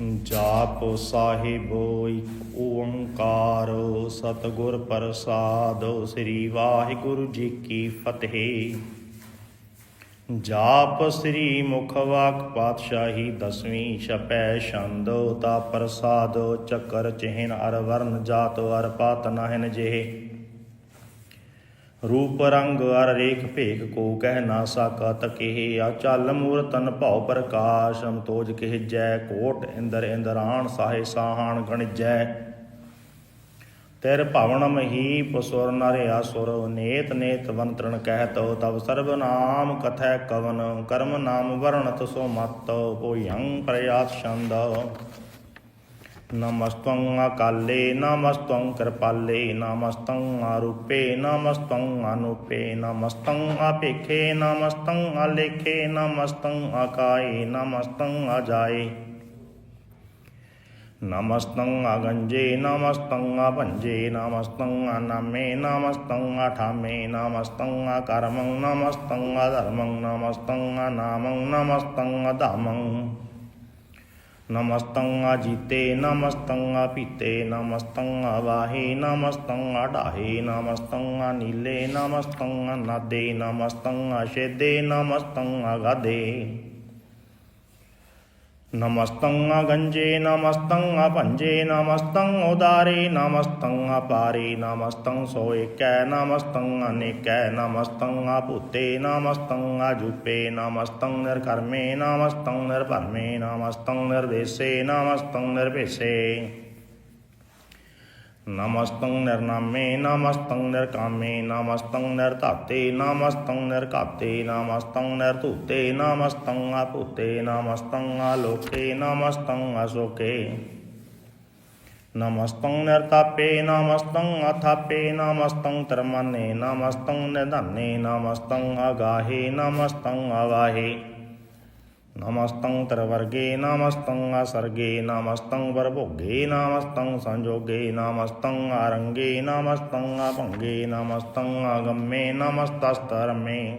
ਜਾਪ ਸਾਹਿਬੋ ਇੱਕ ਓੰਕਾਰ ਸਤਿਗੁਰ ਪ੍ਰਸਾਦ ਸ੍ਰੀ ਵਾਹਿਗੁਰੂ ਜੀ ਕੀ ਫਤਿਹ। ਜਾਪ ਸ੍ਰੀ ਮੁਖਵਾਕ ਪਾਤਸ਼ਾਹੀ ਦਸਵੀਂ ਛਪੈ ਛੰਦ, ਤਾ ਪ੍ਰਸਾਦ ਚੱਕਰ ਚਿਹਨ ਅਰ ਵਰਨ ਜਾਤ ਅਰ ਪਾਤ ਨਹਿਨ ਜਿਹੇ। ਰੂਪ ਰੰਗ ਅਰ ਰੇਖ ਭੇਖ ਕੋ ਕਹਿ ਨਾ ਸਕਤ ਕਿਹ ਆ ਚੱਲ ਮੂਰਤਨ ਭਉ ਪ੍ਰਕਾਸ਼ ਅਮਤੋਜ ਕਿਹ ਜੈ ਕੋਟ ਇੰਦਰ ਇੰਦਰਾਣ ਸਾਹੇ ਸਾਹਾਣ ਗਣਜੈ। ਤੇਰ ਭਵਨ ਮਹੀ ਪਸੁਰ ਨਰ ਆਸੁਰ ਨੇਤ ਨੇਤ ਵੰਤਰਣ ਕਹਿਤ ਤਬ ਸਰਬ ਨਾਮ ਕਥੈ ਕਵਨ, ਕਰਮ ਨਾਮ ਵਰਣਤ ਸੋ ਮਤ ਭੋਯੰ ਪ੍ਰਯਾਤ ਛੰਦ। ਨਮਸਤੰ ਅਕਾਲੇ, ਨਮਸਤੰ ਕਿਰਪਾਲੇ, ਨਮਸਤੰ ਆਰੂਪੇ ਨਮਸਤੰ ਅਨੂਪੇ, ਨਮਸਤੰ ਆਪੇਖੇ ਨਮਸਤੰ ਆਲੇਖੇ ਨਮਸਤੰ ਆਕਾਏ ਨਮਸਤੰ ਅਜਾਏ। ਨਮਸਤੰ ਅਗੰਜੇ, ਨਮਸਤੰ ਅਭੰਜੇ, ਨਮਸਤੰ ਅਨਾਮੇ, ਨਮਸਤੰ ਅਠਾਮੇ, ਨਮਸਤੰ ਅਕਰਮੰ, ਨਮਸਤੰ ਅਧਰਮੰ, ਨਮਸਤੰ ਅਨਾਮੰ, ਨਮਸਤੰ ਅਧਾਮੰ। ਨਮਸਤੰ ਜੀਤੇ ਨਮਸਤੰ ਪੀਤੇ ਨਮਸਤੰ ਅਵਾਹੇ ਨਮਸਤੰ ਅਢਾਹੇ ਨਮਸਤੰ ਨੀਲੇ ਨਮਸਤੰ ਨਾਦੇ ਨਮਸਤੰ ਅਸ਼ੇਦੇ ਨਮਸਤੰ ਅਗਾਦੇ ਨਮਸਤੰ ਗੰਜੇ ਨਮਸਤੰ ਭੰਜੇ ਨਮਸਤੰ ਉਦਾਰੇ ਨਮਸਤੰ ਅਪਾਰੇ ਨਮਸਤੰ ਸੋ ਏਕੈ ਨਮਸਤੰ ਅਨੇਕੈ ਨਮਸਤੰ ਅਭੂਤੇ ਨਮਸਤੰ ਅਜੂਪੇ ਨਮਸਤੰ ਨਿਰਕਰਮੇ ਨਮਸਤੰ ਨਿਰਭਰਮੇ ਨਮਸਤੰ ਨਿਰਵੇਸੇ ਨਮਸਤੰ ਨਿਰਭੇਸੇ ਨਮਸਤੰ ਨਿਰਨਾਮੇ, ਨਮਸਤੰ ਨਿਰਕਾਮੇ, ਨਮਸਤੰ ਨਿਰਧਾਤੇ, ਨਮਸਤੰ ਨਿਰਘਾਤੇ ਨਮਸਤੰ ਨਿਰਧੂਤੇ, ਨਮਸਤੰ ਅਭੂਤੇ ਨਮਸਤੰ ਆਲੋਕੇ ਨਮਸਤੰ ਅਸ਼ੋਕੇ। ਨਮਸਤੰ ਨਿਰਤਾਪੇ, ਨਮਸਤੰ ਅਥਾਪੇ, ਨਮਸਤੰ ਤਰਮਨੇ ਨਮਸਤੰ ਨਿਧਾਨੇ, ਨਮਸਤੰ ਅਗਾਹੇ, ਨਮਸਤੰ ਅਵਾਹੇ ਨਮਸਤੰ ਤਰਵਰਗੇ ਨਮਸਤੰ ਅਸਰਗੇ, ਨਮਸਤੰ ਵਰਭੋਗੇ, ਨਮਸਤੰ ਸੰਜੋਗੇ, ਨਮਸਤੰ ਆਰੰਗੇ, ਨਮਸਤੰ ਅਭੰਗੇ, ਨਮਸਤੰ ਆਗੰਮੇ, ਨਮਸਤਸਤਰਮੇ।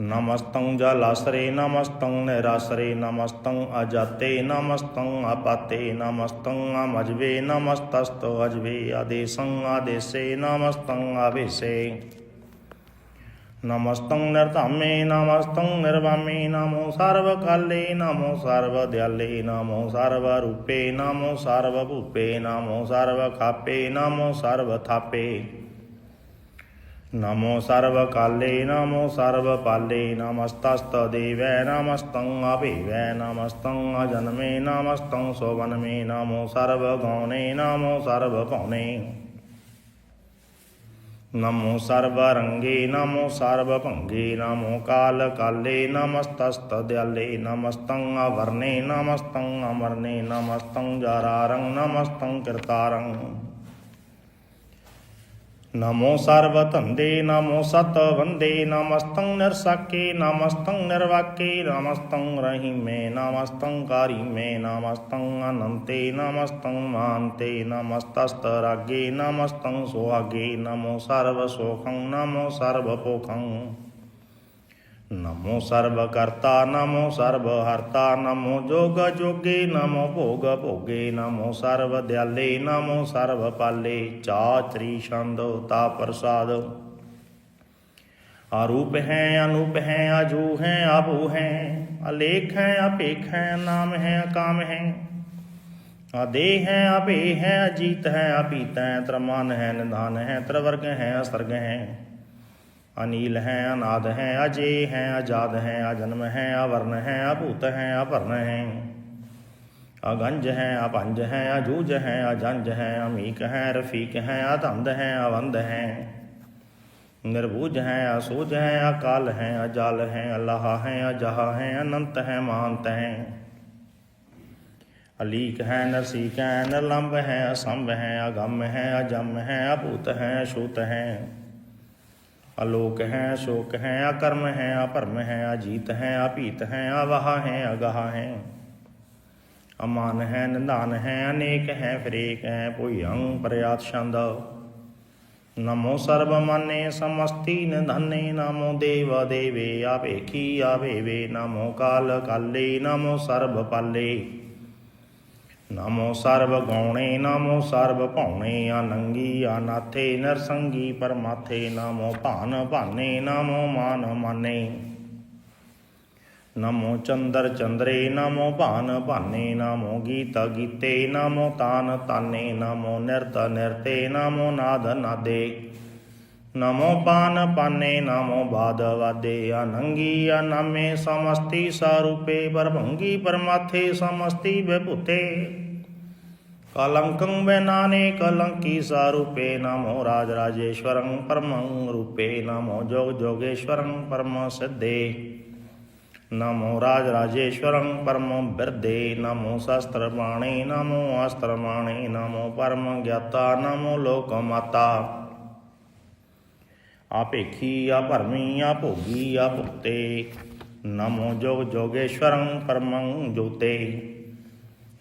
ਨਮਸਤੰ ਜਲਾਸਰੇ, ਨਮਸਤੰ ਨਿਰਾਸਰੇ, ਨਮਸਤੰ ਅਜਾਤੇ, ਨਮਸਤੰ ਆਪਾਤੇ ਨਮਸਤੰ ਅਮਜਵੇ, ਨਮਸਤਸਤ ਅਜਵੇ, ਆਦੇਸੰ ਆਦੇਸੇ, ਨਮਸਤੰ ਆਵੇਸੇ। ਨਮਸਤੰ ਨਿਰਧਾਮੇ, ਨਮਸਤੰ ਨਿਰਵਾਮੇ, ਨਮੋ ਸਰਵ ਕਾਲੇ ਨਮੋ ਸਰਵ ਦਿਆਲੇ ਨਮੋ ਸਰਵ ਰੂਪੇ ਨਮੋ ਸਰਵ ਭੂਪੇ ਨਮੋ ਸਰਵ ਖਾਪੇ ਨਮੋ ਸਰਵ ਥਾਪੇ ਨਮੋ ਸਰਵ ਕਾਲੇ ਨਮੋ ਸਰਵ ਪਾਲੇ ਨਮਸਤਸਤ ਦੇਵੈ ਨਮਸਤੰ ਅਭੇਵੈ ਨਮਸਤੰ ਅਜਨਮੇ ਨਮਸਤੰ ਸੋਵਨਮੇ ਨਮੋ ਸਰਵ ਗੌਣੇ ਨਮੋ ਸਰਵ ਭਉਨੇ ਨਮੋ ਸਰਬ ਰੰਗੇ ਨਮੋ ਸਰਬ ਭੰਗੇ ਨਮੋ ਕਾਲ ਕਾਲੇ ਨਮਸਤਸਤ ਦਿਆਲੇ ਨਮਸਤੰ ਅਵਰਨੇ ਨਮਸਤੰ ਅਮਰਨੇ ਨਮਸਤੰ ਜਾਰਾਰੰ ਨਮਸਤੰ ਕਿਰਤਾਰੰ ਨਮੋ ਸਰਬ ਧੰਦੇ ਨਮੋ ਸਤ ਵੰਦੇ ਨਮਸਤੰ ਨਿਰਸਾਕੇ, ਨਮਸਤੰ ਨਿਰਵਾਕੇ, ਨਮਸਤੰ ਰਹੀਮੇ, ਨਮਸਤੰ ਕਾਰੀਮੇ, ਨਮਸਤੰ ਅਨੰਤੇ, ਨਮਸਤੰ ਮਾਨਤੇ ਨਮਸਤਸਤ ਰਾਗੇ ਨਮਸਤੰ ਸੁਹਾਗੇ, ਨਮੋ ਸਰਬ ਸੋਖੰ ਨਮੋ ਸਰਬ ਪੋਖੰ ਨਮੋ ਸਰਬ ਕਰਤਾ, ਨਮੋ ਸਰਬ ਹਰਤਾ, ਨਮੋ ਜੋਗ ਜੋਗੇ, ਨਮੋ ਭੋਗ ਭੋਗੇ, ਨਮੋ ਸਰਬ ਦਿਆਲੇ, ਨਮੋ ਸਰਬ ਪਾਲੇ। ਚਾਤਰੀ ਛੰਦ ਤਾ ਪ੍ਰਸਾਦ। ਆਰੂਪ ਹੈ, ਅਨੂਪ ਹੈ, ਆਜੂ ਹੈ ਆਭੂ ਹੈ, ਅਲੇਖ ਹੈ, ਅਪੇਖ ਹੈ, ਨਾਮ ਹੈ, ਅਕਾਮ ਹੈ। ਆਦੇ ਹੈ ਅਭੇ ਹੈ, ਅਜੀਤ ਹੈ, ਅਪੀਤ ਹੈ, ਤਰਮਾਨ ਹੈ, ਨਿਧਾਨ ਹੈ, ਤਰਵਰਗ ਹੈ, ਅਸਰਗ ਹੈ। ਅਨੀਲ ਹੈ ਅਨਾਦ ਹੈ ਅਜੇ ਹੈ ਆਜਾਦ ਹੈ ਅਜਨਮ ਹੈ ਅਵਰਨ ਹੈ ਅਭੂਤ ਹੈ ਅਭਰਨ ਹੈ ਅਗੰਜ ਹੈ ਅਪੰਜ ਹੈ ਅਜੂਜ ਹੈ ਅਜੰਜ ਹੈ ਅਮੀਕ ਹੈ ਰਫੀਕ ਹੈ ਅਧੰਦ ਹੈ ਅਵੰਦ ਹੈ ਨਿਰਭੂਜ ਹੈ ਅਸੂਜ ਹੈ ਅਕਾਲ ਹੈ ਅਜਲ ਹੈ ਅੱਲਾਹ ਹੈ ਅਜਹ ਹੈ ਅਨੰਤ ਹੈ ਮਹੰਤ ਹੈ ਅਲੀਕ ਹੈ ਨਰਸੀਕ ਹੈ ਨਿਰਲੰਭ ਹੈ ਅਸੰਭ ਹੈ ਅਗੰਮ ਹੈ ਅਜਮ ਹੈ ਅਭੂਤ ਹੈ ਅਛੂਤ ਹੈ ਅਲੋਕ ਹੈ ਸ਼ੋਕ ਹੈ, ਅਕਰਮ ਹੈ, ਅਪਰਮ ਹੈ, ਅਜੀਤ ਹੈ, ਅਭੀਤ ਹੈ, ਅਵਾਹ ਹੈ, ਅਗਾਹ ਹੈ। ਅਮਾਨ ਹੈ ਨਿਧਾਨ ਹੈ, ਅਨੇਕ ਹੈ ਫਰੇਕ ਹੈ ਭੁਯੰ ਪ੍ਰਯਾਤ ਛੰਦ। ਨਮੋ ਸਰਬ ਮਾਨੇ ਸਮਸਤੀ ਨਿਧਾਨੇ, ਨਮੋ ਦੇਵ ਦੇਵੇ ਆਪੇਖੀ ਆਵੇਵੇ, ਨਮੋ ਕਾਲ ਕਾਲੇ, ਨਮੋ ਸਰਬ ਪਾਲੇ। ਨਮੋ ਸਰਬ ਗੌਣੇ ਨਮੋ ਸਰਬ ਭੌਣੇ ਆਨੰਗੀ ਆਨਾਥੇ, ਨਰਸੰਗੀ ਪਰਮਾਥੇ, ਨਮੋ ਭਾਨ ਭਾਨੇ, ਨਮੋ ਮਾਨ ਮਾਨੇ। ਨਮੋ ਚੰਦਰ ਚੰਦਰੇ, ਨਮੋ ਭਾਨ ਭਾਨੇ, ਨਮੋ ਗੀਤ ਗੀਤੇ, ਨਮੋ ਤਾਨ ਤਾਨੇ, ਨਮੋ ਨਿਰਤ ਨਿਰਤੇ, ਨਮੋ ਨਾਦ ਨਾਦੇ। ਨਮੋ ਪਾਨ ਪਾਨੇ, ਨਮੋ ਬਾਦ ਵਾਦੇ ਅਨੰਗੀ ਅਨਾਮੇ ਸਮਸਤੀ ਸਰੂਪੇ ਪਰਭੰਗੀ ਪਰਮਾਥੇ ਸਮਸਤੀ ਵਿਭੂਤੇ। ਕਲੰਕੰ ਬੈਨਾਨੇ ਕਲੰਕੀ ਸਰੂਪੇ, ਨਮੋ ਰਾਜ ਰਾਜੇਸ਼ਵਰੰ ਪਰਮੰ ਰੂਪੇ, ਨਮੋ ਜੋਗ ਜੋਗੇਸ਼ਵਰੰ ਪਰਮ ਸਿੱਧੇ। ਨਮੋ ਰਾਜ ਰਾਜੇਸ਼ਵਰੰ ਪਰਮੋ ਬਿਰਦੇ, ਨਮੋ ਸ਼ਸਤਰ ਬਾਣੇ, ਨਮੋ ਅਸਤਰ ਬਾਣੇ ਨਮੋ ਪਰਮ ਆ ਭਰਮੀ, ਆ ਭੋਗੀ, ਆ ਭੁਗਤੇ ਨਮੋ ਜੋਗ ਜੋਗੇਸ਼ਵਰੰ ਪਰਮੰ ਜੋਤੇ।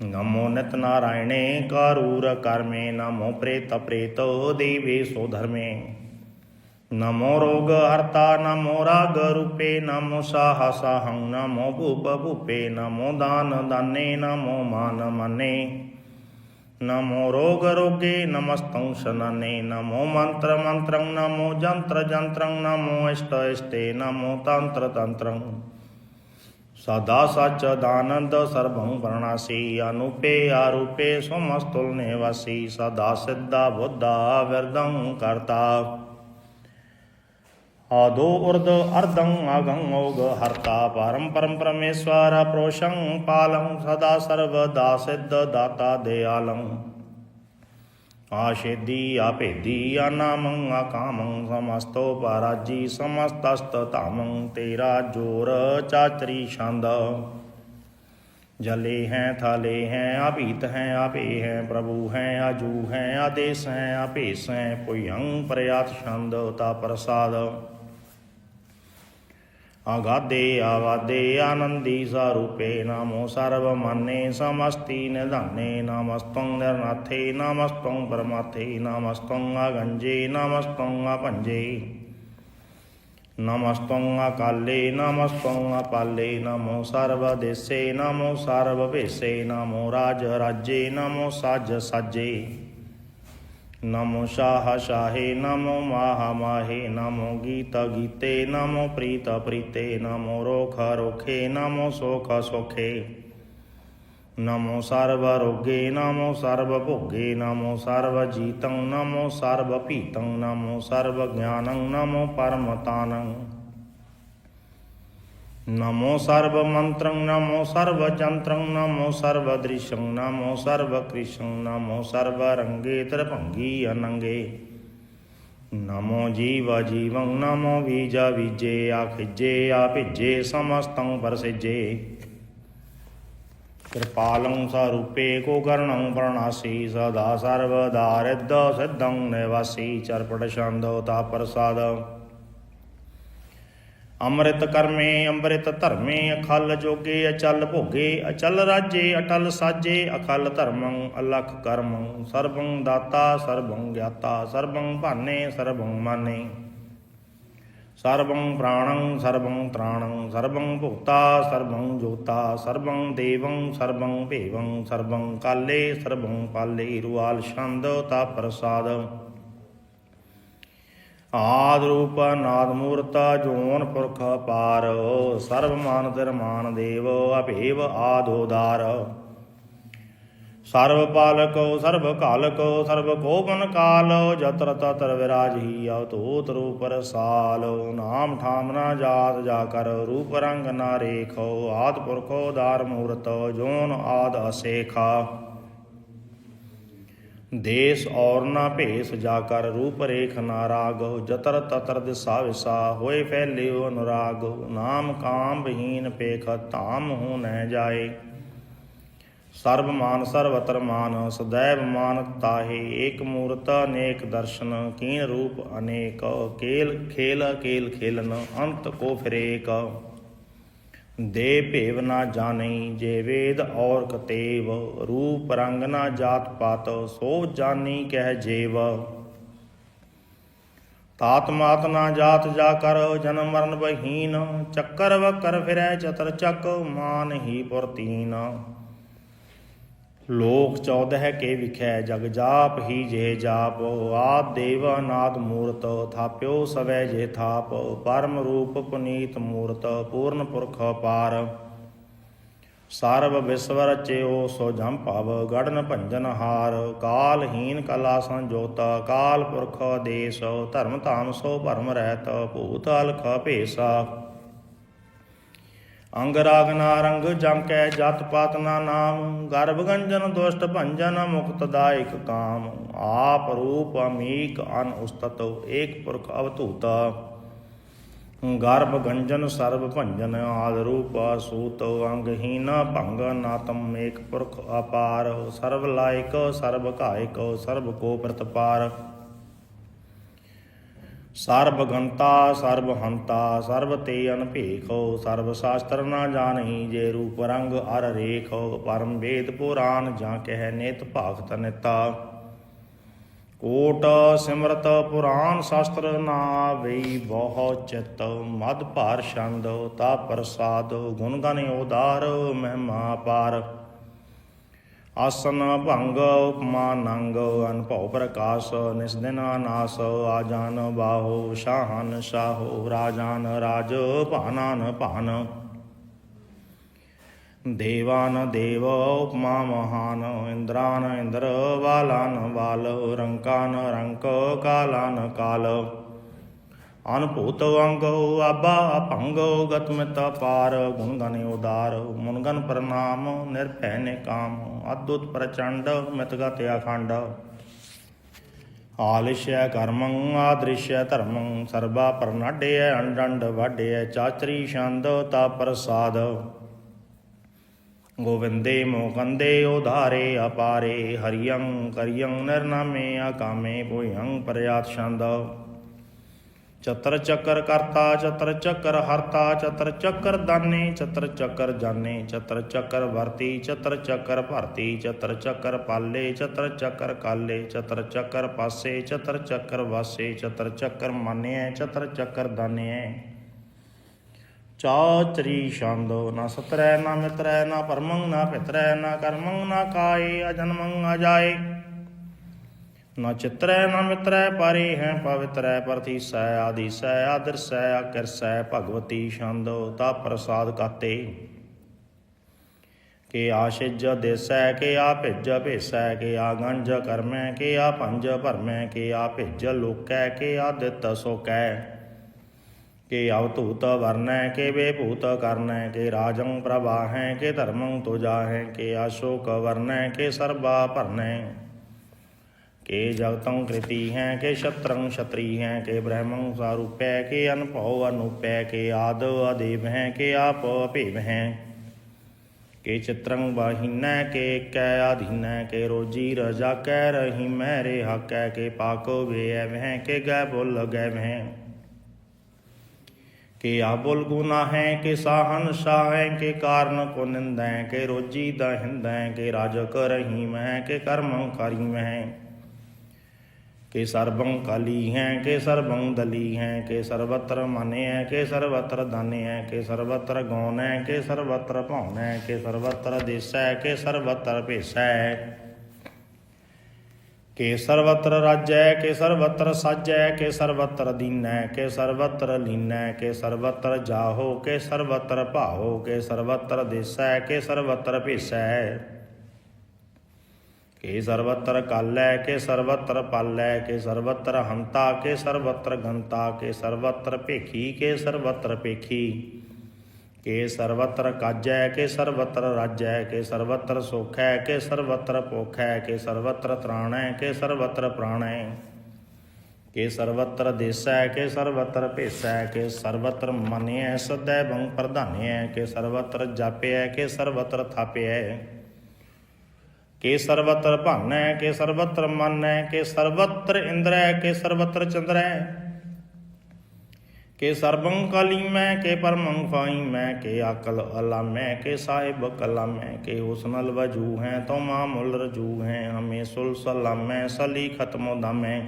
ਨਮੋ ਨਿਤ ਨਾਰਾਇਣੇ ਕਰੂਰ ਕਰਮੇ, ਨਮੋ ਪ੍ਰੇਤ ਪ੍ਰੇਤੋ ਦੇਵੇ ਸੋ ਧਰਮੇ। ਨਮੋ ਰੋਗ ਹਰਤਾ, ਨਮੋ ਰਾਗ ਰੂਪੇ, ਨਮੋ ਸਾਹ ਸਾਹੰ ਨਮੋ ਭੂਪ ਭੂਪੇ, ਨਮੋ ਦਾਨ ਦਾਨੇ, ਨਮੋ ਮਾਨ ਮਨੇ। ਨਮੋ ਰੋਗ ਰੋਗੇ ਨਮਸਤੰ ਸ਼ਨਾਨੇ ਨਮੋ ਮੰਤਰ ਮੰਤਰੰ ਨਮੋ ਜੰਤਰ ਜੰਤਰੰ ਨਮੋ ਇਸ਼ਟ ਇਸ਼ਟੇ ਨਮੋ ਤੰਤਰ ਤੰਤਰੰ ਸਦਾ ਸਚ ਦਾਨੰਦ ਸਰਬੰ ਪ੍ਰਣਾਸੀ ਅਨੂਪੇ ਆਰੂਪੇ ਸਮਸਤੁਲ ਨਿਵਾਸੀ ਸਦਾ ਸਿੱਧਾ ਬੁੱਧਾ ਵਿਰਦੰ ਕਰਤਾ ਆਦੋ ਉਰਦ ਅਰਧੰ ਅਗੰ ਓਗ ਹਰਤਾ ਪਰਮ ਪਰਮ ਪਰਮੇਸ਼ਵਰ ਪ੍ਰੋਸ਼ੰ ਪਾਲੰ ਸਦਾ ਸਰਵਦਾ ਸਿੱਧ ਦਾਤਾ ਦਿਆਲੰ ਆਸ਼ੇਦੀ ਆਪੇਦੀ ਆਨਾਮੰ ਆਕਾਮੰ ਸਮਸਤੋ ਪਰਾਜੀ ਸਮਸਤਸਤ ਧਾਮੰ ਤੇਰਾ ਜੋਰ ਚਾਚਰੀ ਛੰਦ ਜਲੇ ਹੈ ਥਾਲੇ ਹੈ ਆਭੀਤ ਹੈ ਆਪੇ ਹੈ ਪ੍ਰਭੂ ਹੈ ਆਜੂ ਹੈ ਆਦੇਸ ਹੈ ਆਪੇਸ ਹੈ ਪੁਯੰ ਪ੍ਰਯਾਤ ਅਗਾਦੇ ਆਵਾਦੇ ਆਨੰਦੀ ਸਰੂਪੇ ਨਾਮੋ ਸਰਬ ਮਾਨੇ ਸਮਸਤੀ ਨਿਧਾਨੇ ਨਮਸਤੰ ਨਿਰਨਾਥੇ ਨਮਸਤੰ ਪਰਮਾਥੇ ਨਮਸਤੰ ਆਗੰਜੇ ਨਮਸਤੰ ਆਪੰਜੇ ਨਮਸਤੰ ਅਕਾਲੇ ਨਮਸਤੰ ਅਪਾਲੇ ਨਮੋ ਸਰਬ ਦੇਸੇ ਨਮੋ ਸਰਬ ਭੇਸੇ ਨਮੋ ਰਾਜ ਰਾਜੇ ਨਮੋ ਸਾਜ ਸਾਜੇ ਨਮੋ ਸ਼ਾਹ ਸ਼ਾਹੇ, ਨਮੋ ਮਾਹ ਮਾਹੇ, ਨਮੋ ਗੀਤ ਗੀਤੇ, ਨਮੋ ਪ੍ਰੀਤ ਪ੍ਰੀਤੇ, ਨਮੋ ਰੋਖ ਰੋਖੇ, ਨਮੋ ਸੋਖ ਸੋਖੇ। ਨਮੋ ਸਰਬ ਰੋਗੇ, ਨਮੋ ਸਰਬ ਭੋਗੇ, ਨਮੋ ਸਰਬ ਜੀਤੰ, ਨਮੋ ਸਰਬ ਭੀਤੰ ਨਮੋ ਸਰਬ ਗਿਆਨੰ ਨਮੋ ਪਰਮਤਾਨੰ ਨਮੋ ਸਰਬ ਮੰਤਰੰ ਨਮੋ ਸਰਬ ਜੰਤਰੰ ਨਮੋ ਸਰਬ ਦ੍ਰਿਸ਼ੰ ਨਮੋ ਸਰਬ ਕ੍ਰਿਸ਼ੰ ਨਮੋ ਸਰਬ ਰੰਗੇ ਤਰਭੰਗੀ ਅਨੰਗੇ ਨਮੋ ਜੀਵ ਜੀਵੰ ਨਮੋ ਬੀਜਾ ਬੀਜੇ ਆਖਿਜੇ ਆ ਭਿਜੇ ਸਮਸਤੰ ਅੰਮ੍ਰਿਤ ਕਰਮੇ, ਅੰਮ੍ਰਿਤ ਧਰਮੇ, ਅਖਲ ਜੋਗੇ, ਅਚਲ ਭੋਗੇ, ਅਚਲ ਰਾਜੇ, ਅਟਲ ਸਾਜੇ, ਅਖਲ ਧਰਮੰ, ਅਲਖ ਕਰਮੰ, ਸਰਬੰ ਦਾਤਾ, ਸਰਬੰ ਗਿਆਤਾ, ਸਰਬੰ ਭਾਨੇ, ਸਰਬੰ ਮਾਨੇ। ਸਰਬੰ ਪ੍ਰਾਣੰ, ਸਰਬੰ ਤ੍ਰਾਣੰ, ਸਰਬੰ ਭੁਗਤਾ, ਸਰਬੰ ਜੋਤਾ, ਸਰਬੰ ਦੇਵੰ, ਸਰਬੰ ਭੇਵੰ, ਸਰਬੰ ਕਾਲੇ, ਸਰਬੰ ਪਾਲੇ, ਰੁਆਲ ਛੰਦ, ਤਾ ਪ੍ਰਸਾਦ। ਆਦ ਰੂਪ ਨਾਦ ਮੂਰਤ ਜੋਨ ਪੁਰਖ ਪਾਰ, ਸਰਬ ਮਾਨ ਧਰਮਾਨ ਦੇਵ, ਅਭੇਵ ਆਦੋਦਾਰ ਸਰਬ ਪਾਲਕੋ, ਸਰਬ ਕਾਲਕੋ ਸਰਬ ਕੋਪਨ ਕਾਲ, ਜਤਰ ਤਤਰ ਵਿਰਾਜਹੀ, ਅਵਤੂਤ ਰੂਪ ਰਸਾਲ। ਨਾਮ ਠਾਮ ਨਾ ਜਾਤ ਜਾ ਕਰ, ਰੂਪ ਰੰਗ ਨਾ ਰੇਖੋ, ਆਦ ਪੁਰਖੋ ਦਾਰ ਮੂਰਤ, ਜੋਨ ਆਦ ਅਸੇਖਾ। ਦੇਸ ਔਰ ਨਾ ਭੇਸ, ਜਾ ਕਰ ਰੂਪ ਰੇਖ ਨਾ ਜਤਰ ਤਤਰ ਦਿਸਾ ਵਿਸਾ ਹੋਏ ਫੈਲਿਓ ਅਨੁਰਾਗ, ਨਾਮ ਕਾਮ ਬਹੀਨ ਪੇਖ, ਧਾਮ ਹੂ ਨਹਿ ਜਾਏ। ਸਰਬ ਮਾਨ, ਸਰਵਤਰ ਮਾਨ ਸदैव ਮਾਨ ਤਾਹੇ, ਏਕ ਮੂਰਤ ਅਨੇਕ ਦਰਸ਼ਨ, ਕੀਨ ਰੂਪ ਅਨੇਕ, ਕੇਲ ਖੇਲ, ਕੇਲ ਖੇਲਨ, ਅੰਤ ਕੋ ਫਿਰੇਕ। ਦੇ ਭੇਵ ਨਾ ਜਾਣਈ ਜੇ ਵੇਦ ਔਰ ਕਤੇਵ, ਰੂਪ ਰੰਗ ਨਾ ਜਾਤ ਪਾਤ, ਸੋ ਜਾਣੀ ਕਹਿ ਜੇਵ। ਤਾਤ ਮਾਤ ਨਾ ਜਾਤ ਜਾ ਕਰ ਜਨਮ ਮਰਨ ਬਹੀਨ, ਚੱਕਰ ਵਕਰ ਫਿਰੈ ਚਤਰ ਚੱਕ, ਮਾਨ ਹੀ ਪੁਰਤੀਨ ਲੋਕ ਚੌਦਹ ਕੇ ਵਿਖੈ, ਜਗ ਜਾਪ ਹੀ ਜੇ ਜਾਪ ਆਦ ਦੇਵ ਅਨਾਦ ਮੂਰਤ, ਥਾਪਿਓ ਸਵੈ ਜੇ ਥਾਪ, ਪਰਮ ਰੂਪ ਪੁਨੀਤ ਮੂਰਤ, ਪੂਰਨ ਪੁਰਖ ਪਾਰ। ਸਰਬ ਵਿਸਵਰ ਰਚਿਓ ਸੋ ਜਮ ਭਵ, ਗੜਨ ਭੰਜਨ ਹਾਰ, ਕਾਲਹੀਨ ਕਲਾ ਸੰਜੋਤ, ਕਾਲ ਪੁਰਖ ਦੇਸ, ਧਰਮ ਧਾਮ ਸੋ ਭਰਮ ਰਹਿਤ, ਭੂਤ ਅਲਖ ਭੇਸਾ। ਅੰਗ ਰਾਗ ਨਾਰੰਗ ਜੰਕੈ ਜਤ ਪਾਤ ਨਾ ਨਾਮ, ਗਰਭ ਗੰਜਨ ਦੁਸ਼ਟ ਭੰਜਨ ਮੁਕਤ ਦਾਇਕ ਕਾਮ। ਆਪ ਰੂਪ ਅਮੀਕ ਅਨ ਉਸਤਤ, ਏਕ ਪੁਰਖ ਅਵਧੂਤਾ। ਗਰਭ ਗੰਜਨ ਸਰਬ ਭੰਜਨ, ਆਦ ਰੂਪ ਸੂਤ ਅੰਗਹੀਨ ਭੰਗ ਨਾਤਮ, ਏਕ ਪੁਰਖ ਅਪਾਰ। ਸਰਬ ਲਾਇਕ, ਸਰਬ ਘਾਇਕ, ਸਰਬ ਕੋ ਪ੍ਰਤਪਾਰ। ਸਰਬ ਗੰਤਾ ਸਰਬ ਹੰਤਾ ਸਰਬ ਤੇ ਅਨਭੇਖੋ ਸਰਬ ਸ਼ਾਸਤਰ ਨਾ ਜਾਣਹੀ ਜੇ ਰੂਪ ਰੰਗ ਅਰ ਰੇਖੋ, ਪਰਮ ਵੇਦ ਪੁਰਾਨ ਜਾਂ ਕਹਿ ਨੇਤ ਭਾਖਤ ਨਿਤਾ। ਕੋਟ ਸਿਮਰਤ ਪੁਰਾਨ ਸ਼ਾਸਤਰ ਨਾ ਵੇਈ ਬਹੁ ਚਿਤ, ਮਦ ਭਾਰ ਛੰਦ, ਤਾ ਪ੍ਰਸਾਦ, ਗੁਣ ਗਨ ਉਦਾਰ, ਮਹਿਮਾ ਪਾਰ। ਆਸਨ ਭੰਗ, ਉਪਮਾ ਨੰਗ ਅਨਭਉ ਪ੍ਰਕਾਸ਼, ਨਿਸਦਿਨ ਨਾਸ ਆਜਾਨ ਬਾਹੋ, ਸ਼ਾਹਨ ਸ਼ਾਹੋ, ਰਾਜਾਨ ਰਾਜ, ਭਾਨਾਨ ਭਾਨ। ਦੇਵਾਨ ਦੇਵ, ਉਪਮਾ ਮਹਾਨ, ਇੰਦਰਾਨ ਇੰਦਰ, ਵਾਲਾਨ ਵਾਲ, ਰੰਕਾਨ ਰੰਕ, ਕਾਲਾਨ ਕਾਲ। ਅਨਭੂਤ ਅੰਗੋ ਆਬਾ ਭੰਗੋ ਗਤਮਿਤ ਪਾਰ, ਗੁਣ ਗਨ ਉਦਾਰ, ਮੁਨ ਗਨ ਪ੍ਰਣਾਮ, ਨਿਰਭੈ ਨੇ ਕਾਮ, ਅਦੁੱਤ ਪ੍ਰਚੰਡ ਮਿਤਗਤ ਅਖੰਡ। ਆਲਿਸ਼ੈ ਕਰਮੰ, ਆਦ੍ਰਿਸ਼ੈ ਧਰਮੰ, ਸਰਬਾ ਪਰਨਾਡਿਐ ਅੰਡੰਡ ਵਾਡਿਐ ਚਾਚਰੀ ਛੰਦ ਤਾ ਪ੍ਰਸਾਦ। ਗੋਵਿੰਦੇ ਮੋਕੰਦੇ ਉਧਾਰੇ ਅਪਾਰੇ, ਹਰਿਯੰ ਕਰਿਯੰ ਨਿਰਨਾਮੇ ਆਕਾਮੇ ਭੁਯੰ ਪਰਿਆਤ ਛੰਦ। ਚਤਰ ਚੱਕਰ ਕਰਤਾ ਚਤਰ ਚੱਕਰ ਹਰਤਾ ਚਤਰ ਚੱਕਰ ਦਾਨੇ ਚਤਰ ਚੱਕਰ ਜਾਣੇ ਚਤਰ ਚੱਕਰ ਵਰਤੀ ਚਤਰ ਚੱਕਰ ਭਰਤੀ ਚਤਰ ਚੱਕਰ ਪਾਲੇ ਚਤਰ ਚੱਕਰ ਕਾਲੇ ਚਤਰ ਚੱਕਰ ਪਾਸੇ ਚਤਰ ਚੱਕਰ ਵਾਸੇ ਚਤਰ ਚੱਕਰ ਮਾਨਿਐ ਚਤਰ ਚੱਕਰ ਦਾਨਿਐ ਚਾਚਰੀ ਛੰਦੋ ਨਾ ਸਤਰੈ ਨਾ ਮਿਤਰੈ ਨਾ ਪਰਮੰ ਨਾ ਪਿਤਰੈ ਨਾ ਕਰਮੰ ਨਾ ਕਾਏ ਅਜਨਮੰ ਅਜਾਏ ਨਾ ਚਿਤਰੈ, ਨਾ ਮਿਤਰੈ, ਪਰੇ ਹੈ ਪਵਿੱਤਰੈ ਪਰਤੀਸੈ ਆਦੀਸੈ ਆਦਰਸੈ ਆਕਰਸੈ ਭਗਵਤੀ ਛੰਦੋ ਤਾ ਪ੍ਰਸਾਦ ਕਾਤੇ। ਕੇ ਆਸ਼ਿਜ ਦੇਸੈ, ਕੇ ਆ ਭਿਜ ਭੇਸੈ, ਕੇ ਆ ਗੰਜ ਕਰਮੈ, ਕੇ ਆ ਪੰਜ ਭਰਮੈ, ਕੇ ਆ ਭਿਜ ਲੋਕੈ, ਕੇ ਆ ਦਿੱਤ ਸੋਕੈ। ਕੇ ਅਵਤੂਤ ਵਰਨੈ, ਕੇ ਬੇਭੂਤ ਕਰਨੈ, ਕੇ ਰਾਜੰ ਪ੍ਰਵਾਹੈ ਕੇ ਧਰਮੰ ਤੁਜਾਹੈ, ਕੇ ਆਸ਼ੋਕ ਵਰਨੈ, ਕੇ ਸਰਬਾ ਭਰਨੈ। ਕੇ ਜਗਤੰ ਕ੍ਰਿਤੀ ਹੈ ਕੇ ਸ਼ਤਰੰ ਛਤਰੀ ਹੈ ਕੇ ਬ੍ਰਹਮੰ ਸਾਰੂਪੈ ਕੇ ਅਨਭਉ ਅਨੂਪੈ ਕੇ ਆਦ ਅਦੇਵ ਹੈ ਕੇ ਆਪ ਅਭੇਵ ਹੈ ਕੇ ਚਿਤਰੰ ਬਾਹੀਨੈ ਕੇ ਕੈ ਆਧੀਨੈ ਕੇ ਰੋਜੀ ਰਜਾ ਕੈ ਰਹੀ ਮੈਂ ਰੇ ਹਕੈ ਕੇ ਪਾਕੋ ਵੇ ਐਵਹਿ ਕੇ ਗੈ ਬੁਲ ਗੈ ਵਹਿ ਕੇ ਆਬੁਲ ਗੁਨਾ ਹੈ ਕੇ ਸਾਹਨ ਸ਼ਾਹ ਹੈ ਕੇ ਕਾਰਨ ਕੋ ਨਿੰਦੈ ਕੇ ਰੋਜੀ ਦਾ ਹਿੰਦੈ ਕੇ ਰਾਜਕ ਰਹੀ ਮੈਂ ਕੇ ਕਰਮੰ ਕਰੀ ਮੈਂ ਕੇ ਸਰਬੰ ਕਾਲੀ ਹੈ ਕੇ ਸਰਬੰ ਦਲੀ ਹੈ ਕੇ ਸਰਵਤਰ ਮਾਨੇ ਹੈ ਕੇ ਸਰਵਤਰ ਦਾਨੇ ਹੈ ਕੇ ਸਰਵਤਰ ਗੌਨ ਹੈ ਕੇ ਸਰਵਤਰ ਭਾਉਨ ਹੈ ਕੇ ਸਰਵਤਰ ਦੇਸੈ ਕੇ ਸਰਵਤਰ ਭੇਸੈ ਕੇ ਸਰਵਤਰ ਰਾਜੈ ਕੇ ਸਰਵਤਰ ਸਾਜੈ ਕੇ ਸਰਵਤਰ ਦੀਨੈ ਕੇ ਸਰਵਤਰ ਲੀਨੈ ਕੇ ਸਰਵਤਰ ਜਾਹੋ ਕੇ ਸਰਵਤਰ ਭਾਹੋ ਕੇ ਸਰਵਤਰ ਦੇਸੈ ਕੇ ਸਰਵਤਰ ਭੇਸੈ ਕੇ ਸਰਵਤਰ ਕਾਲੈ ਕੇ ਸਰਵਤਰ ਪਾਲੈ ਕੇ ਸਰਵਤਰ ਹੰਤਾ ਕੇ ਸਰਵਤਰ ਗੰਤਾ ਕੇ ਸਰਵਤਰ ਭੇਖੀ ਕੇ ਸਰਵਤਰ ਭੇਖੀ ਕੇ ਸਰਵਤਰ ਕਾਜੈ ਕੇ ਸਰਵਤਰ ਰਾਜੈ ਕੇ ਸਰਵਤਰ ਸੋਖੈ ਕੇ ਸਰਵਤਰ ਪੋਖੈ ਕੇ ਸਰਵਤਰ ਤ੍ਰਾਣੈ ਕੇ ਸਰਵਤਰ ਪ੍ਰਾਣੈ ਕੇ ਸਰਵਤਰ ਦੇਸੈ ਕੇ ਸਰਵਤਰ ਭੇਸੈ ਕੇ ਸਰਵਤਰ ਮਨਿਐ ਸਦੈ ਬੰਗ ਪ੍ਰਧਾਨਿਐ ਕੇ ਸਰਵਤਰ ਜਾਪਿਐ ਕੇ ਸਰਵਤਰ ਥਾਪਿਐ ਕੇ ਸਰਵਤਰ ਭਾਨੈ, ਕੇ ਸਰਵਤਰ ਮਨੈ, ਕੇ ਸਰਵਤਰ ਇੰਦਰੈ, ਕੇ ਸਰਵਤਰ ਚੰਦਰੈ। ਕੇ ਸਰਬੰ ਕਾਲੀ ਮੈਂ ਕੇ ਪਰਮੰ ਫਾਈ ਮੈਂ ਕੇ ਅਕਲ ਅਲਾ ਮੈਂ ਕੇ ਸਾਹਿਬ ਕਲਾ ਕਲਾਮੈ, ਕੇ ਹੁਸਨਲ ਵਜੂ ਹੈ ਤੋ ਮਾਮੁਲ ਰਜੂ ਹੈ, ਹਮੇ ਸੁਲ ਸਲਾਮੈ, ਸਲੀ ਖਤਮ ਦਾਮੈ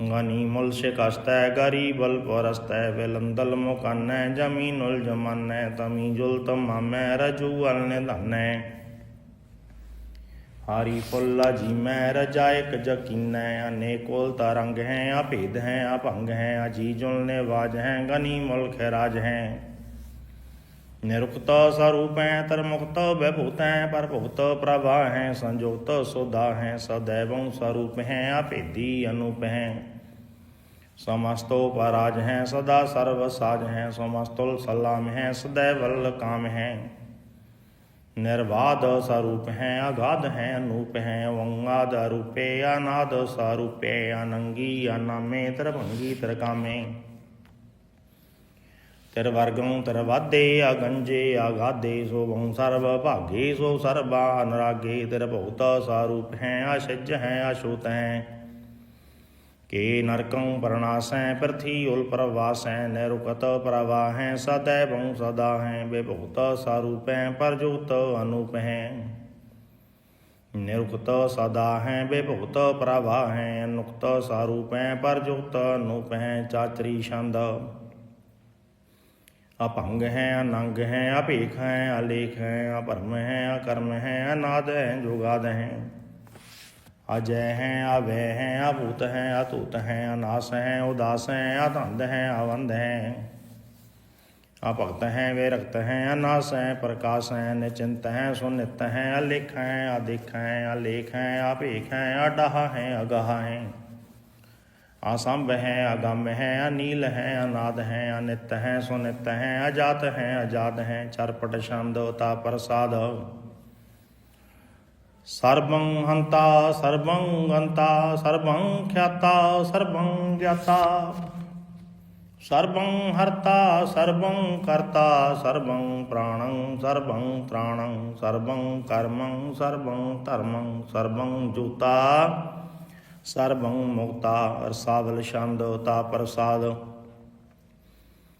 ਗਨੀ ਮੁਲ ਸ਼ਿਕਸਤੈ ਗਰੀਬਲ ਪਰਸਤੈ, ਵਿਲੰਦਲ ਮੁਕਨੈ ਜਮੀਨੁਲ ਜਮਾਨੈ, ਤਮੀ ਜੁਲ ਤਮਾਮੈ, ਰਜੂ ਅਲ ਨਿਧਨੈ ਹਾਰੀ ਫੁੱਲਾ ਜੀ, ਮੈਂ ਰਜਾਇਕ ਜਕੀਨੈ ਅਨੇ ਕੋਲ ਤਰੰਗ ਹੈ, ਆ ਭੇਦ ਹੈ, ਆ ਭੰਗ ਹੈ, ਆ ਜੀ ਜੁਲਨੇ ਵਾਜ ਹੈ, ਗਨੀ ਮੁਲਖ ਰਾਜ ਹੈ। ਨਿਰੁਕਤੋ ਸਰੂਪੈ ਹੈ ਬਭੂਤੈ ਪਰਭੂਤੋ ਪ੍ਰਭਾ ਹੈ, ਸੰਜੋਤੋ ਸੁਦਾ ਹੈ, ਸਦੈਵੰ ਸਰੂਪ ਹੈ, ਆ ਭੇਦੀ ਅਨੂਪ ਹੈ। समस्तो पराज हैं सदा सर्व साज हैं समस्तुल सलाम हैं सदैव काम हैं ਨਿਰਵਾਦ ਸਰੂਪ ਹੈ, ਅਗਾਧ ਹੈ, ਅਨੂਪ ਹੈ ਵੰਗਾਦ ਰੂਪੇ, ਅਨਾਦ ਸਰੂਪੇ, ਅਨੰਗੀ, ਅਨਾਮੇ, ਤਰਭੰਗੀ, ਤਰਕਾਮੇ। ਤੇਰ ਵਰਗੰ ਤੇਰ ਵਾਦੇ ਅਗੰਜੇ ਆਗਾਦੇ ਸੋ ਬਹੁ ਸਰਬ ਭਾਗੇ, ਸੋ ਸਰਬਾ ਅਨਰਾਗੇ। ਤੇਰ ਭਉਤ ਸਰੂਪ ਹੈ, ਅਸਿਜ ਹੈ, ਅਸ਼ੁਤ ਹੈ। ਕੇ ਨਰਕੰ ਪਰਨਾਸੈ ਪ੍ਰਥੀ ਉਲ ਪ੍ਰਵਾਸੈ ਨਿਰੁਕਤ ਪ੍ਰਵਾਹੈ ਸदैवं ਸਦਾ ਹੈ ਬਿਭੂਤ ਸਰੂਪੈ ਪਰਜੋਤ ਅਨੂਪ ਹੈ ਨਿਰੁਕਤ ਸਦਾ ਹੈ ਬਿਭੂਤ ਪ੍ਰਵਾਹ ਹੈ ਅਨੁਕਤ ਸਰੂਪੈ ਪਰਜੋਤ ਅਨੂਪ ਚਾਤਰੀ ਛੰਦ। ਅਭੰਗ ਹੈ, ਅਨੰਗ ਹੈ, ਅਭੇਖ ਹੈ, ਅਲੇਖ ਹੈ, ਅਪਰਮ ਹੈ, ਅਕਰਮ ਹੈ, ਅਨਾਦ ਹੈ, ਜੋਗਾਦ ਹੈ। ਅਜੈ ਹੈ, ਅਵੈ ਹੈ, ਅਭੂਤ ਹੈ, ਅਤੂਤ ਹੈ, ਅਨਾਸ ਹੈ, ਉਦਾਸ ਹੈ, ਅਧੰਦ ਹੈ ਅਵੰਦ ਹੈ। ਅਭਗਤ ਹੈ, ਵਿਰਕਤ ਹੈ, ਅਨਾਸ ਹੈ, ਪ੍ਰਕਾਸ਼ ਹੈ, ਨਿਚਿੰਤ ਹੈ, ਸੁਨਿਤ ਹੈ, ਅਲਿਖ ਹੈ ਅਦਿਖ ਹੈ, ਅਲੇਖ ਹੈ, ਅਭੇਖ ਹੈ, ਅਡਾਹ ਹੈ, ਅਗਾਹ ਹੈ। ਆਸੰਭ ਹੈ, ਅਗੰਮ ਹੈ, ਅਨੀਲ ਹੈ, ਅਨਾਦ ਹੈ, ਅਨਿਤ ਹੈ, ਸੁਨਿਤ ਹੈ, ਅਜਾਤ ਹੈ ਅਜਾਤ ਹੈ, ਚਰਪਟ, ਛੰਦ ਤਾ ਪ੍ਰਸਾਦ। ਸਰਬੰ ਹੰਤਾ, ਸਰਬੰ ਗੰਤਾ ਸਰਬੰ ਖਿਆਤਾ, ਸਰਬੰ ਗਿਆਤਾ। ਸਰਬੰ ਹਰਤਾ, ਸਰਬੰ ਕਰਤਾ, ਸਰਬੰ ਪ੍ਰਾਣੰ, ਸਰਬੰ ਤ੍ਰਾਣੰ ਸਰਬੰ ਕਰਮੰ, ਸਰਬੰ ਧਰਮੰ, ਸਰਬੰ ਜੂਤਾ, ਸਰਬੰ ਮੁਕਤਾ ਰਸਾਵਲ ਛੰਦ ਤਾ ਪ੍ਰਸਾਦ।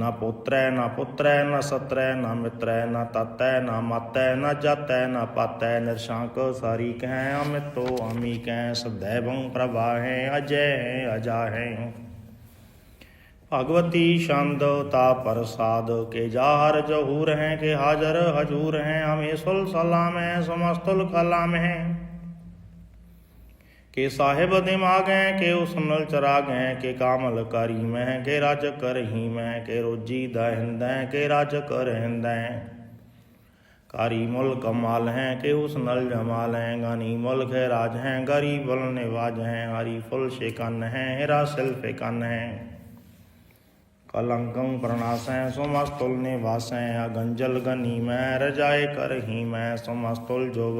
ਸਾਰੂਪੇ ਨਿਰਵਾਦ ਵੈਭੂਤੇ ਆਨੰਗੀ ਆਨਾਮੇ ਦਰਭੰਗੀ ਤਰਕਾਮੇ ਨਿਰਭੰਗੀ ਸਾਰੂਪੇ ਸਰਵੰਗੀ ਅਨੂਪੇ ਨਾ ਪੁੱਤਰੈ ਨਾ ਪੁੱਤਰੈ ਨਾ ਸਤਰੈ ਨਾ ਮਿਤਰੈ ਨਾ ਤਤੈ ਨਾ ਮਾਤੈ ਨਾ ਜਾਤੈ ਨਾ ਪਾਤੈ ਨਿਰਸ਼ਾਂਕ ਸਾਰੀ ਕਹਿ ਅਮਿਤੋ ਆਮੀ ਕਹਿ ਸदैवं ਪ੍ਰਵਾਹੈ ਅਜੈ ਅਜਾਹੈ ਭਗਵਤੀ ਛੰਦ ਤਾ ਪ੍ਰਸਾਦ ਕੇ ਜਾਹਰ ਜਹੂਰ ਹੈ ਕੇ ਹਾਜ਼ਰ ਹਜੂਰ ਹੈ ਹਮੇ ਸੁਲ ਸਲਾਮੈ ਸਮਸਤੁਲ ਕਲਾਮ ਹੈ ਕੇ ਸਾਹਿਬ ਦਿਮਾਗੈ ਕੇ ਉਸਨਲ ਚਰਾਗੈ ਕੇ ਕਾਮਲ ਕਰੀ ਮੈਂ ਕੇ ਰਾਜ ਕਰਹੀ ਮੈਂ ਕੇ ਰੋਜੀ ਦਹਿੰਦੈ ਕੇ ਰਾਜ ਕਰਹਿੰਦੈ ਕਾਰੀ ਮੁਲ ਕਮਾਲ ਹੈ ਕਿ ਉਸ ਨਲ ਜਮਾਲ ਹੈ ਗਾਨੀ ਮੁਲਕ ਹੈ ਰਾਜ ਹੈ ਗਰੀਬਲ ਨਿਵਾਜ ਹੈ ਹਰੀ ਫੁਲ ਸ਼ਿਕਨ ਹੈ ਹੀਰਾ ਸਿਲਫ ਕੰਨ ਹੈ ਕਲੰਕੰ ਪ੍ਰਣਾਸੈ ਸੁਮਸਤੁਲ ਨਿਵਾਸੈ ਅਗੰਜਲ ਗਨੀ ਮੈਂ ਰਜਾਏ ਕਰਹੀ ਮੈਂ ਸੁਮਸਤੁਲ ਜੋ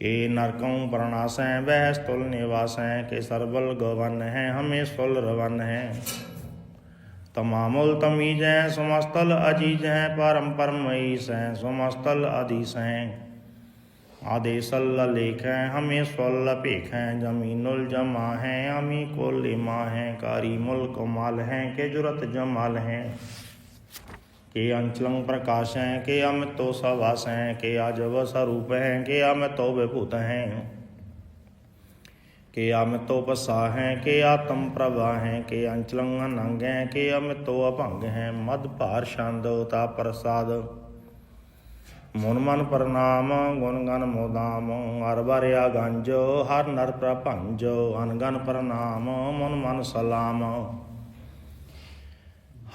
ਵਾਹੈ ਕੇ ਸਾਹਿਬ ਕੇਰਾ ਹੈ ਕੇ ਨਰਕੰ ਪ੍ਰਣਾਸੈ ਵਹਿ ਸਤੁਲ ਨਿਵਾਸੈ ਕੇ ਸਰਬਲ ਗਵਨ ਹੈ ਹਮੇ ਸੁਲ ਰਵਨ ਹੈ ਤਮਾਮੁਲ ਤਮੀਜੈ ਸਮਸਤਲ ਅਜੀਜੈ ਪਰਮ ਪਰਮਈ ਸੈ ਸਮਸਤਲ ਆਦੀਸੈ ਆਦੇਸਲ ਲੇਖੈ ਹਮੇ ਸਵਲ ਭੇਖੈ ਜਮੀਨੁਲ ਜਮਾ ਹੈ ਅਮੀ ਕੋਲੇ ਮਾ ਹੈ ਕਾਰੀ ਮੁਲਕ ਮਾਲ ਹੈ ਕੇ ਜੁਰਤ ਜਮਾਲ ਹੈ ਕੇ ਅੰਚਲੰ ਪ੍ਰਕਾਸ਼ ਹੈ, ਕੇ ਅਮਿਤੋ ਸਵਾਸ ਹੈ, ਕੇ ਆਜਵ ਸਰੂਪ ਹੈ, ਕੇ ਅਮਿਤੋ ਵਿਭੂਤ ਹੈ। ਕੇ ਅਮਿਤੋ ਪਸਾ ਹੈ, ਕੇ ਆਤਮ ਪ੍ਰਭਾ ਹੈ, ਕੇ ਅੰਚਲੰ ਅਨੰਗ ਹੈ, ਕੇ ਅਮਿਤੋ ਅਭੰਗ ਹੈ। ਮਦ ਭਾਰ ਛੰਦ, ਤਾ ਪ੍ਰਸਾਦ। ਮਨ ਮਨ ਪ੍ਰਣਾਮ, ਗੁਣ ਗਨ ਮੋਦਾਮ, ਹਰ ਬਰਿਆ ਗੰਜ, ਹਰ ਨਰ ਪ੍ਰਭੰਜ ਅਨਗਨ ਪ੍ਰਣਾਮ, ਮਨ ਮਨ ਸਲਾਮ।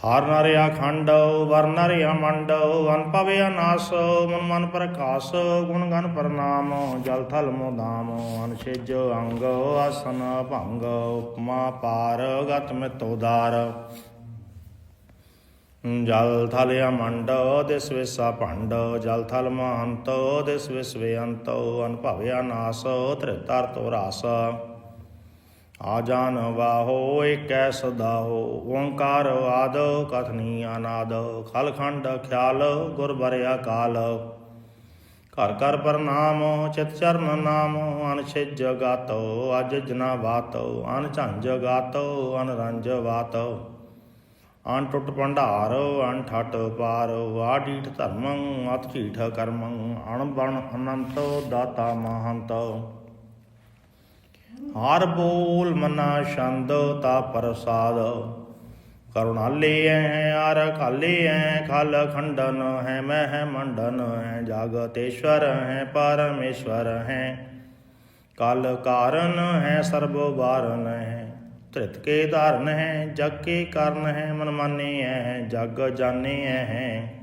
ਹਰ ਨਰ ਖੰਡੋ ਵਰ ਨਰ ਅਮੰਡ ਅਨ ਪਵੇ ਅਨਾਸ, ਮਨ ਮਨ ਪ੍ਰਕਾਸ਼, ਗੁਣ ਗਨ ਪ੍ਰਣਾਮ, ਜਲ ਥਲ ਮੋਦਾਮ ਅਨ ਛਿਜ ਅੰਗ ਆਸਨ ਭੰਗ, ਉਪਮਾ ਪਾਰ ਗਤ ਮਿਤੋਦਾਰ ਜਲ ਥਲ ਅਮੰਡ ਦਿਸ ਵਿਸਾ ਭੰਡ, ਜਲ ਥਲ ਮਹੰਤ ਦਿਸ ਵਿਸਵੇ ਅੰਤ ਅਨਭਵਿਆ ਨਾਸ ਤ੍ਰਿਤਰ ਤੋ ਰਾਸ। ਆਜਾਨ ਵਾਹੋ, ਏਕੈ ਸਦਾ ਹੋ ਓੰਕਾਰ ਆਦ ਕਥਨੀ ਅਨਾਦ ਖਲਖੰਡ ਖਿਆਲ ਗੁਰ ਬਰਿਆ ਕਾਲ। ਘਰ ਘਰ ਪ੍ਰਣਾਮ, ਚਿਤ ਚਰਨ ਨਾਮ, ਅਨ ਛਿਜ ਅਜ ਜਨਾ ਬਾਤ, ਅਨ ਝੰਜ ਗਾਤ, ਅਨ ਰੰਜ ਬਾਤ। ਅਨ ਟੁੱਟ ਭੰਡਾਰ, ਅਨ ਠਟ ਪਾਰ ਵਾ ਢੀਠ ਧਰਮੰ, ਅਤ ਢੀਠ ਕਰਮੰ, ਅਣ ਬਣ ਅਨੰਤ ਦਾਤਾ ਮਹੰਤ। ਹਰ ਬੋਲ ਮਨਾ ਛੰਦ, ਤਾ ਪ੍ਰਸਾਦ। ਕਰੁਣਾਲੇ ਐ ਆਰ ਖਾਲੇ ਐ, ਖਲ ਖੰਡਨ ਹੈ, ਮਹਿ ਮੰਡਨ ਹੈ, ਜਾਗਤੇਸ਼ਵਰ ਹੈ, ਪਰਮੇਸ਼ਵਰ ਹੈ। ਕਲ ਕਾਰਨ ਹੈ, ਸਰਬ ਵਾਰਨ ਹੈ। ਧ੍ਰਿਤ ਕੇ ਧਾਰਨ ਹੈ, ਜਗ ਕੇ ਕਾਰਨ ਹੈ ਮਨ ਮਾਨੇ ਹੈ ਜਗ ਜਾਣੇ ਹੈ।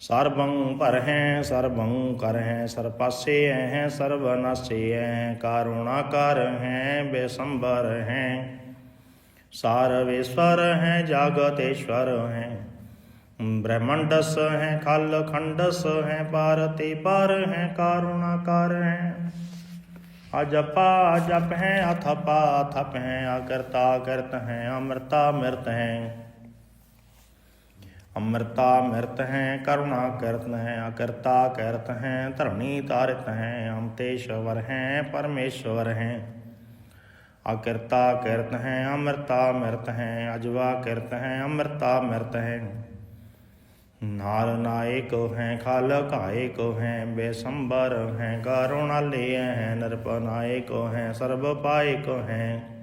ਸਰਬੰ ਪਰ ਹੈ, ਸਰਬੰ ਕਰ ਹੈ ਸਰਪਾਸੇ ਹੈ ਸਰਬਨਾਸੇ ਹੈ ਕਰੁਣਾ ਕਰ ਹੈ, ਬੇਸੰਬਰ ਹੈ। ਸਾਰਵੇਸ਼ਵਰ ਹੈ, ਜਾਗਤੇਸ਼ਵਰ ਹੈ। ਬ੍ਰਹਮੰਡਸ ਹੈ, ਖਲ ਖੰਡਸ ਹੈ ਪਾਰਤੇ ਪਰ ਹੈ ਕਰੁਣਾਕਾਰ ਹੈ। ਅਜਪਾ ਜਪ ਹੈ, ਅਥਪਾ ਅਥਪ ਹੈ, ਅਕਰਤਾ ਕਰਤ ਹੈ ਅਮਰਤਾ ਮਿਰਤ ਹੈ ਅਮਰਤਾ ਮਿਰਤ ਹੈ ਕਰੁਣਾ ਕਰਤ ਹੈ ਅਕਰਤਾ ਕਰਤ ਹੈ ਧਰਣੀ ਤਾਰਿਤ ਹੈ ਅੰਤੇਸ਼ਵਰ ਹੈ ਪਰਮੇਸ਼ਵਰ ਹੈ ਅਕਿਰਤਾ ਕਿਰਤ ਹੈ ਅਮਰਤਾ ਮਿਰਤ ਹੈ ਅਜਵਾ ਕਿਰਤ ਹੈ ਅਮਰਤਾ ਮਿਰਤ ਹੈ ਨਾਰ ਨਾਇਕ ਹੈ ਖਾਲ ਕਾਇਕ ਹੈ ਬੇਸੰਬਰ ਹੈ ਕਰੁਣਾਲੇ ਹੈ ਨਿਰਪਨਾਇਕ ਹੈ ਸਰਬ ਪਾਇਕ ਹੈ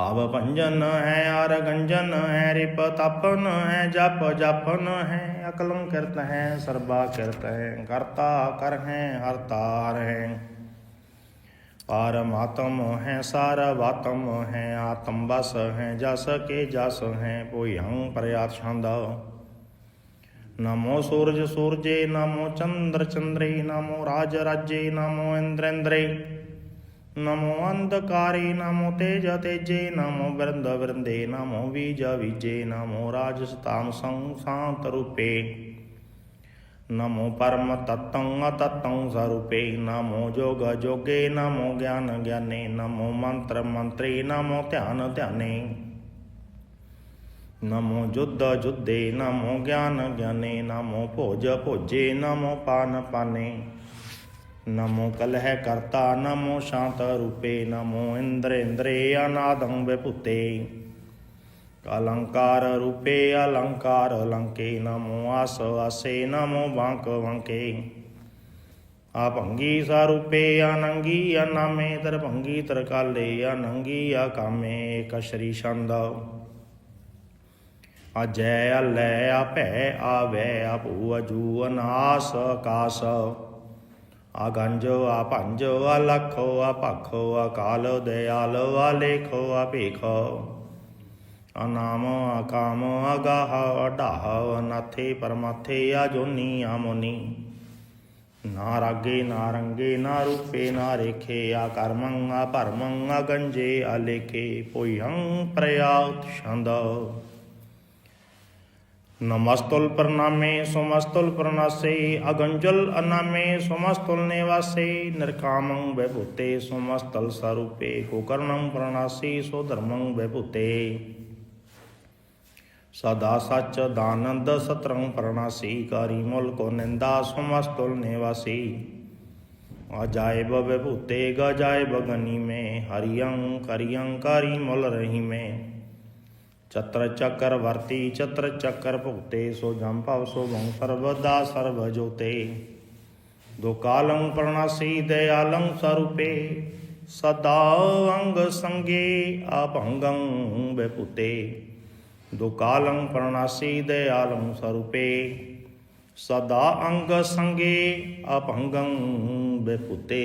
ਭਾਵ ਭੰਜਨ ਹੈ, ਆਰ ਗੰਜਨ ਹੈ, ਰਿਪ ਤਪਨ ਹੈ, ਜਪ ਜਪਨ ਹੈ, ਅਕਲੰ ਕਿਰਤ ਹੈ, ਸਰਬਾ ਕਿਰਤ ਹੈ, ਕਰਤਾ ਕਰ ਹੈ ਹਰਤਾਰ ਹੈ। ਪਰਮਾਤਮ ਹੈ ਸਾਰਵਾਤਮ ਹੈ, ਆਤਮ ਬਸ ਹੈ, ਜਸ ਕੇ ਜਸ ਹੈ ਭੁਯੰ ਪ੍ਰਿਆਤ ਛੰਦ ਨਮੋ ਸੂਰਜ ਸੂਰਜੇ, ਨਮੋ ਚੰਦਰ ਚੰਦਰੇ, ਨਮੋ ਰਾਜ ਰਾਜੇ, ਨਮੋ ਇੰਦਰ ਨਮੋ ਅੰਧਕਾਰੇ, ਨਮੋ ਤੇਜ ਤੇਜੇ ਨਮੋ ਬਿਰੰਦ ਬਿਰੰਦੇ ਨਮੋ ਬੀਜ ਬੀਜੇ ਨਮੋ ਰਾਜ ਸਤਾਮ ਸੰਗ ਸ਼ਾਂਤ ਰੂਪੇ। ਨਮੋ ਪਰਮ ਤਤੰ ਅਤਤੰ ਸਰੂਪੇ, ਨਮੋ ਜੋਗ ਜੋਗੇ, ਨਮੋ ਗਿਆਨ ਗਿਆਨੇ, ਨਮੋ ਮੰਤਰ ਮੰਤਰੀ, ਨਮੋ ਧਿਆਨ ਧਿਆਨੇ। ਨਮੋ ਜੁਧ ਜੁਧੇ, ਨਮੋ ਗਿਆਨ ਗਿਆਨੇ, ਨਮੋ ਭੋਜ ਭੋਜੇ, ਨਮੋ ਪਾਨ ਪਾਨੇ। ਨਮੋ ਕਲਹਿ ਕਰਤਾ, ਨਮੋ ਸ਼ਾਂਤ ਰੂਪੇ, ਨਮੋ ਇੰਦਰ ਇੰਦਰੇ ਅਨਾਦੰ ਵਿਭੂਤੇ। ਅਲੰਕਾਰ ਰੂਪੇ, ਅਲੰਕਾਰ ਲੰਕੇ, ਨਮੋ ਆਸ ਆਸੇ, ਨਮੋ ਬਾਂਕ ਵੰਕੇ। ਆ ਭੰਗੀ ਸਰੂਪੇ, ਅਨੰਗੀ ਅਨਾਮੇ ਤਰ ਭੰਗੀ ਤਰ ਕਾਲੇ ਅਨੰਗੀ ਆ ਸ਼੍ਰੀ ਛੰਦ। ਅਜੈ ਅਲੈ ਆਪੈ, ਆਵੈ ਆਪੂ ਅਜੂ ਅਨਾਸ ਆਕਾਸ ਆਗੰਜ ਆ ਭੰਜ ਆ ਲਖੋ ਆ ਭਖੋ ਆ ਕਾਲ ਦਿਆਲ ਆ ਲੇਖੋ ਆ ਭੇਖੋ ਅਨਾਮ, ਅਕਾਮ, ਅਗਾਹ ਅਡਾਹ ਅਨਾਥੇ, ਪਰਮਾਥੇ ਆ ਜੋਨੀ ਆ ਮੋਨੀ ਨਾ ਰਾਗੇ, ਨਾ ਰੰਗੇ, ਨਾ ਰੂਪੇ, ਨਾ ਰੇਖੇ, ਆ ਕਰਮੰ, ਆ ਭਰਮੰ, ਆ ਗੰਜੇ, ਆ ਲੇਖੇ ਭੁਯੰ ਪ੍ਰਯਾਤ ਛੰਦ। ਨਮਸਤੁਲ ਪ੍ਰਣਾਮੇ ਸੁਮਸਤੁਲ ਪ੍ਰਣਾਸੇ ਅਗੰਜਲ ਅਨਾਮੇ ਸੁਮਸਤੁਲ ਨਿਵਾਸੇ ਨਿਰਕਾਮੰ ਵਿਭੂਤੇ ਸੁਮਸਤਲ ਸਰੂਪੇ ਕੋਕਰਣੰ ਪ੍ਰਣਾਸੀ ਸੋ ਧਰਮੰ ਵਿਭੂਤੇ ਸਦਾ ਸੱਚ ਦਾਨੰਦ ਸਤਰੰ ਪ੍ਰਣਾਸੀ ਕਾਰੀ ਮੁਲ ਕੋ ਨਿੰਦਾ ਸੁਮਸਤੁਲ ਨਿਵਾਸੀ ਅਜਾਇਬ ਵਿਭੂਤੇ ਗਜਾਇਬ ਗਨੀ ਮੈਂ ਹਰਿਯੰ ਕਰਿਯੰ ਕਾਰੀ ਰਹੀ ਮੈਂ ਚਤਰ ਚੱਕਰ ਵਰਤੀ, ਚਤਰ ਚੱਕਰ ਭੁਗਤੇ, ਸੋ ਜਮ ਭਵ ਸੋ ਭੰ ਸਰਬਦਾ ਸਰਬ ਜੋਤੇ। ਦੋ ਕਾਲੰ ਦਇਆਲੰ ਸਰੂਪੇ, ਸਦਾ ਅੰਗ ਸੰਗੇ ਆਭੰਗੰ ਬੇਪੁਤੇ। ਦੋ ਕਾਲੰ ਦਇਆਲੰ ਸਰੂਪੇ, ਸਦਾ ਅੰਗ ਸੰਗੇ ਆਭੰਗੰ ਬੇਪੁਤੇ।